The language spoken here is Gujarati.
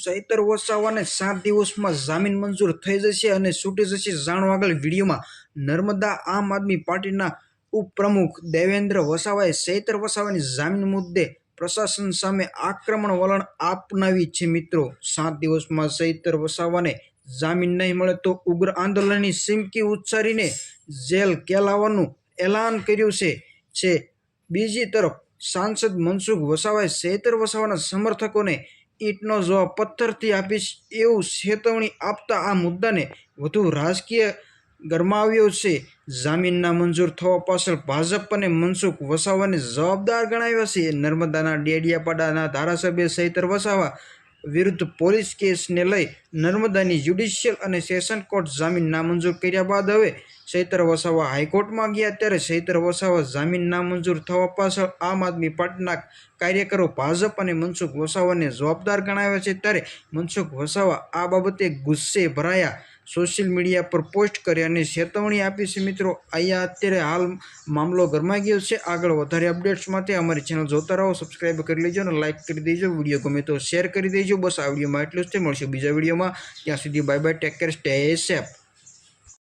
ચૈતર વસાવાને સાત દિવસમાં જામીન મંજૂર થઈ જશે અને છૂટી જશે જાણો આગળ વિડીયોમાં નર્મદા આમ આદમી પાર્ટીના ઉપપ્રમુખ દેવેન્દ્ર વસાવાએ ચૈતર વસાવાની જામીન મુદ્દે પ્રશાસન સામે આક્રમણ વલણ અપનાવી છે મિત્રો. સાત દિવસમાં ચૈતર વસાવાને જામીન નહીં મળે તો ઉગ્ર આંદોલનની સિમકી ઉચ્ચારીને જેલ કેલાવવાનું એલાન કર્યું છે. છે. બીજી તરફ સાંસદ મનસુખ વસાવાએ ચૈતર વસાવાના સમર્થકોને ઈંટનો જવાબ પથ્થરથી આપીશ એવું ચેતવણી આપતા આ મુદ્દાને વધુ રાજકીય ગરમાવ્યો છે. જામીનના મંજૂર થવા પાછળ ભાજપ અને મનસુખ વસાવાને જવાબદાર ગણાવ્યા છે. નર્મદાના ડેડિયાપાડાના ધારાસભ્ય સહિતર વસાવા વિરુદ્ધ પોલીસ કેસને લઈ નર્મદાની જ્યુડિશિયલ અને સેશન કોર્ટ જામીન નામંજૂર કર્યા બાદ હવે સૈતર વસાવા હાઈકોર્ટમાં ગયા ત્યારે સૈતર વસાવા જામીન નામંજૂર થવા પાછળ આમ આદમી પાર્ટીના કાર્યકરો ભાજપ અને મનસુખ વસાવાને જવાબદાર ગણાવ્યા છે. ત્યારે મનસુખ વસાવા આ બાબતે ગુસ્સે ભરાયા. સોશિયલ મીડિયા પર પોસ્ટ કરી અને ચેતવણી આપી છે. મિત્રો, અહીંયા અત્યારે હાલ મામલો ગરમાઈ ગયો છે. આગળ વધારે અપડેટ્સ માટે અમારી ચેનલ જોતા રહો સબસ્ક્રાઈબ કરી લેજો અને લાઇક કરી દેજો. વીડિયો ગમે તો શેર કરી દેજો. બસ આ વિડીયોમાં એટલું જ તે મળશે બીજા વિડીયોમાં. ત્યાં સુધી bye bye, take care, stay safe.